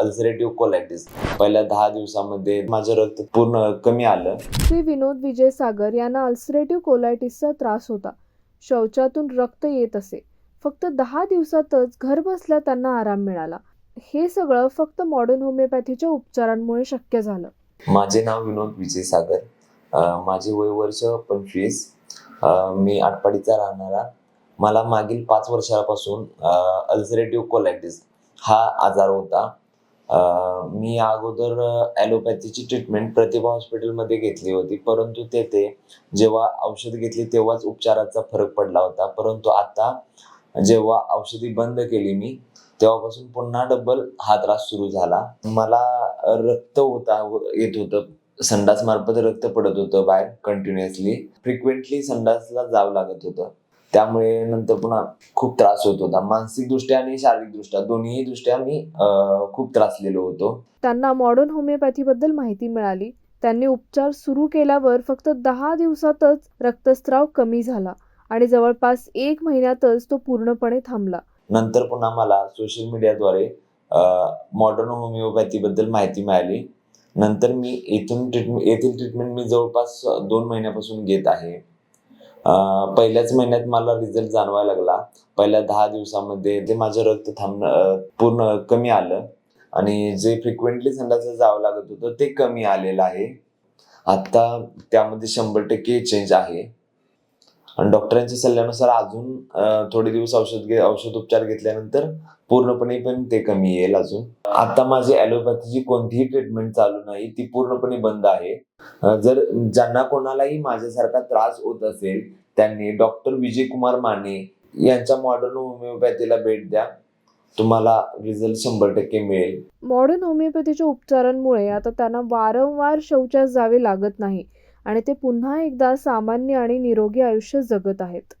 Ulcerative colitis. पहिल्या दहा दिवसामध्ये माझं रक्त पूर्ण कमी आलं. श्री विनोद विजय सागर यांना अल्सरेटिव्ह कोलायटिसचा त्रास होता. शौचातून रक्त येत असे. फक्त दहा दिवसातच घर बसल्या त्यांना आराम मिळाला. हे सगळं फक्त मॉडर्न होमिओपॅथीच्या उपचारांमुळे शक्य झालं. माझे नाव विनोद विजय सागर. माझे वय वर्ष पंचवीस. मी आटपाडीचा राहणारा. मला मागील पाच वर्षापासून अल्सरेटिव्ह कोलायटिस हा आजार होता. मी अगोदर ॲलोपॅथीची ट्रीटमेंट प्रतिभा हॉस्पिटलमध्ये घेतली होती. परंतु तेथे जेव्हा औषध घेतली तेव्हाच उपचाराचा फरक पडला होता. परंतु आता जेव्हा औषधी बंद केली मी तेव्हापासून पुन्हा डबल हा त्रास सुरू झाला. मला रक्त होता येत होतं. संडास मार्फत रक्त पडत होतं बाहेर कंटिन्युअसली फ्रिक्वेंटली संडासला जावं लागत होतं. त्यामुळे नंतर पुन्हा खूप त्रास होत होता. मानसिकदृष्ट्या आणि शारीरिकदृष्ट्या दोन्ही दृष्ट्या मी खूप त्रासलेलो होतो. त्यांना मॉडर्न होमिओपॅथीबद्दल माहिती मिळाली. त्यांनी उपचार सुरू केल्यावर फक्त दहा दिवसातच रक्तस्राव कमी झाला आणि जवळपास एक महिन्यातच तो पूर्णपणे थांबला. नंतर पुन्हा मला सोशल मीडियाद्वारे मॉडर्न होमिओपॅथीबद्दल माहिती मिळाली. नंतर मी येथून ट्रीटमेंट येथील ट्रीटमेंट मी जवळपास दोन महिन्यापासून घेत आहे. पहिल्याच महिन्यात मला रिझल्ट जाणवायला लागला. पहिल्या दहा दिवसामध्ये ते माझं रक्त थांबणं पूर्ण कमी आलं आणि जे फ्रिक्वेंटली संडाचं जावं लागत होतं ते कमी आलेलं आहे. आता त्यामध्ये शंभर टक्के चेंज आहे. आणि डॉक्टरांच्या सल्ल्यानुसार अजून थोडे दिवस औषध घे औषधोपचार घेतल्यानंतर पूर्णपणे पण ते कमी येईल अजून. आता माझी ॲलोपॅथीची कोणतीही ट्रीटमेंट चालू नाही ती पूर्णपणे बंद आहे. जर ज्यांना कोणालाही माझ्यासारखा त्रास होत असेल त्यांनी डॉक्टर विजय कुमार माने यांच्या मॉडर्न होमिओपॅथीला भेट द्या. तुम्हाला रिझल्ट शंभर टक्के मिळेल. मॉडर्न होमिओपॅथीच्या उपचारांमुळे आता त्यांना वारंवार शौचास जावे लागत नाही. आणि ते पुन्हा एकदा सामान्य आणि निरोगी आयुष्य जगत आहेत.